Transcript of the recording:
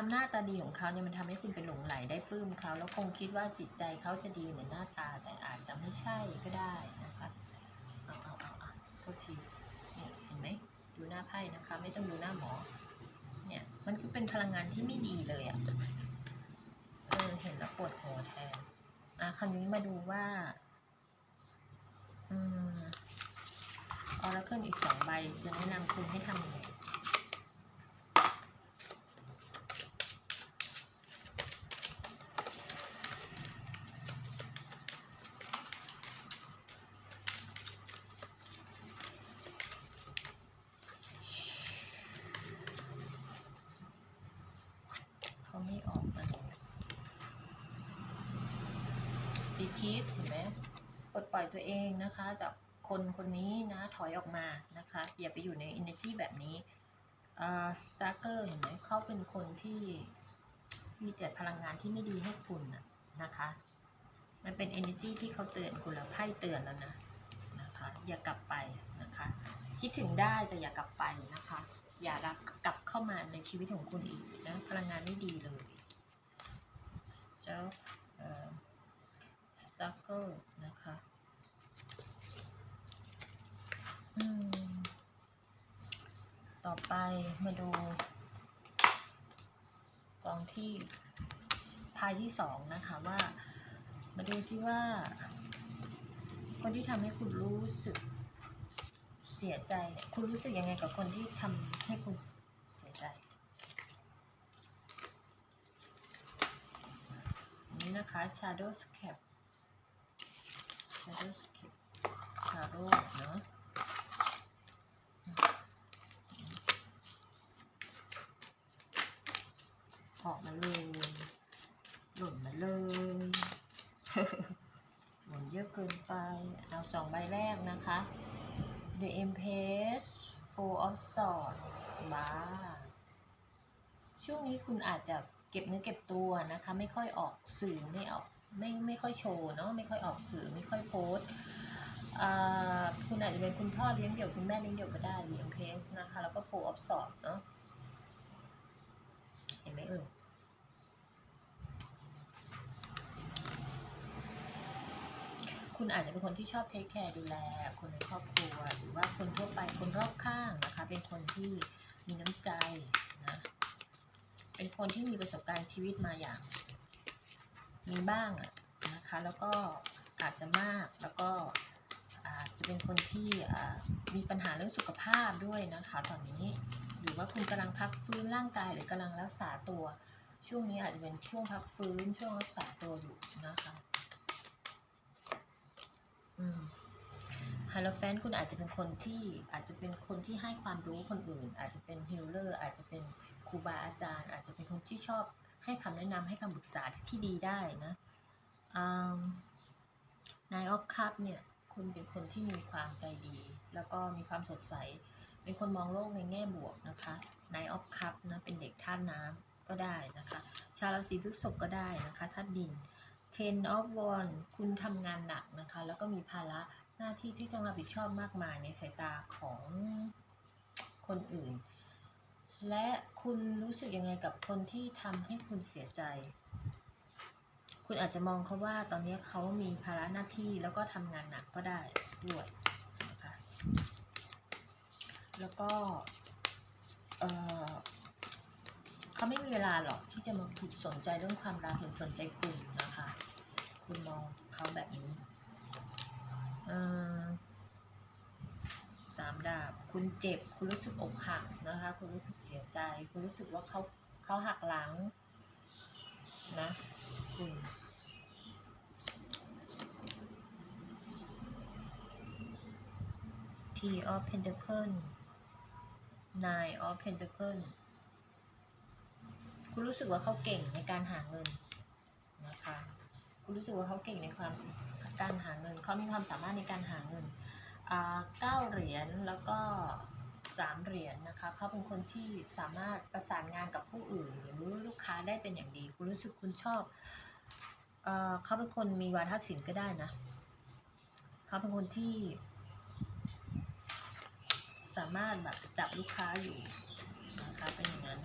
ความหน้าตาดีของเขาเนี่ยมันทำให้คุณเป็นหลงไหลได้ปลื้มเขาแล้วคงคิดว่าจิตใจเขาจะดีเหมือนหน้าตา แต่อาจจะไม่ใช่ก็ได้นะคะเอาเอาเอาเอาโทษทีนี่เห็นไหมดูหน้าไพ่นะคะ ไม่ต้องดูหน้าหมอเนี่ยมันคือเป็นพลังงานที่ไม่ดีเลยอะ่ะเออเห็นแล้วปวดหัวแทนอะคราวนี้มาดูว่าอืมออร์เคิลอีกสองใบจะแนะนำคุณให้ทำยังไง ทีสเห็นไหมปลดปล่อยตัวเองนะคะ จากคนคนนี้นะถอยออกมานะคะ อย่าไปอยู่ใน energy แบบนี้สตาร์เกอร์เห็นไหมเขาเป็นคนที่มีแต่พลังงานที่ไม่ดีให้คุณนะนะคะ มันเป็น energy ที่เขาเตือนคุณแล้วไพ่เตือนแล้วนะนะคะ อย่ากลับไปนะคะ คิดถึงได้แต่อย่ากลับไปนะคะ อย่ารับกลับเข้ามาในชีวิตของคุณอีกนะ พลังงานไม่ดีเลยเจ้า ตาร์เกอร์นะคะอืมต่อไปมาดู กองที่พายที่สองนะคะว่า มาดูซิว่า คนที่ทำให้คุณรู้สึกเสียใจเนี่ยคุณรู้สึกยังไงกับคนที่ทำให้คุณเสียใจอันนี้นะคะ shadow cap shadow cap shadow เนอะออกมาเลยหล่นมาเลยหล่นเยอะเกินไป เอาสองใบแรกนะคะ The Empress Four of Swords บ้าช่วงนี้คุณอาจจะเก็บเนื้อเก็บตัวนะคะ ไม่ค่อยออกสื่อไม่ออก ไม่ไม่ค่อยโชว์เนาะไม่ค่อยออกสื่อไม่ค่อยโพสอ่าคุณอาจจะเป็นคุณพ่อเลี้ยงเดี่ยวคุณแม่เลี้ยงเดี่ยวก็ได้ The Empress นะคะแล้วก็ Four of Swords เนาะเห็นไหมเอ่ยคุณอาจจะเป็นคนที่ชอบเทคแคร์ดูแล คนในครอบครัว หรือว่าคนทั่วไปคนรอบข้างนะคะ เป็นคนที่มีน้ำใจนะเป็นคนที่มีประสบการณ์ชีวิตมาอย่าง มีบ้างนะคะ แล้วก็อาจจะมากแล้วก็อาจจะเป็นคนที่มีปัญหาเรื่องสุขภาพด้วยนะคะ ตอนนี้หรือว่าคุณกำลังพักฟื้นร่างกายหรือกำลังรักษาตัว ช่วงนี้อาจจะเป็นช่วงพักฟื้นช่วงรักษาตัวอยู่นะคะฮาโลแฟนคุณอาจจะเป็นคนที่อาจจะเป็นคนที่ให้ความรู้คนอื่น อาจจะเป็นฮิลเลอร์อาจจะเป็นครูบาอาจารย์ อาจจะเป็นคนที่ชอบ ให้คำแนะนำให้คำปรึกษาที่ดีได้นะนายออฟคัพเนี่ยคุณเป็นคนที่มีความใจดี แล้วก็มีความสดใส เป็นคนมองโลกในแง่บวกนะคะนายออฟคัพนะเป็นเด็กธาตุน้ำก็ได้นะคะ ชาวราศีพฤษภก็ได้นะคะธาตุดิน Ten of w a n d คุณทำงานหนักนะคะ แล้วก็มีภาระหน้าที่ที่ต้องรับผิดชอบมากมายในสายตาของคนอื่น และคุณรู้สึกยังไงกับคนที่ทำให้คุณเสียใจ คุณอาจจะมองเขาว่าตอนนี้เขามีภาระหน้าที่แล้วก็ทำงานหนักก็ได้ด้วยนะคะแล้วก็เออเขาไม่มีเวลาหรอกที่จะมาถูกสนใจเรื่องความรักหรือสนใจคุณนะคะ คุณมองเขาแบบนี้เออสามดาบ คุณเจ็บ คุณรู้สึกอกหักนะคะ คุณรู้สึกเสียใจ คุณรู้สึกว่าเขาเขาหักหลังนะคุณ T of Pentacle Nine of Pentacle คุณรู้สึกว่าเขาเก่งในการหาเงินนะคะ คุณรู้สึกว่าเขาเก่งในความการหาเงิน เขามีความสามารถในการหาเงิน เก้าเหรียญแล้วก็สามเหรียญนะคะเขาเป็นคนที่สามารถประสานงานกับผู้อื่น หรือลูกค้าได้เป็นอย่างดี คุณรู้สึกคุณชอบเอ่อเขาเป็นคนมีวาทศิลป์ก็ได้นะเขาเป็นคนที่ สามารถแบบจับลูกค้าอยู่นะคะเป็นอย่างนั้น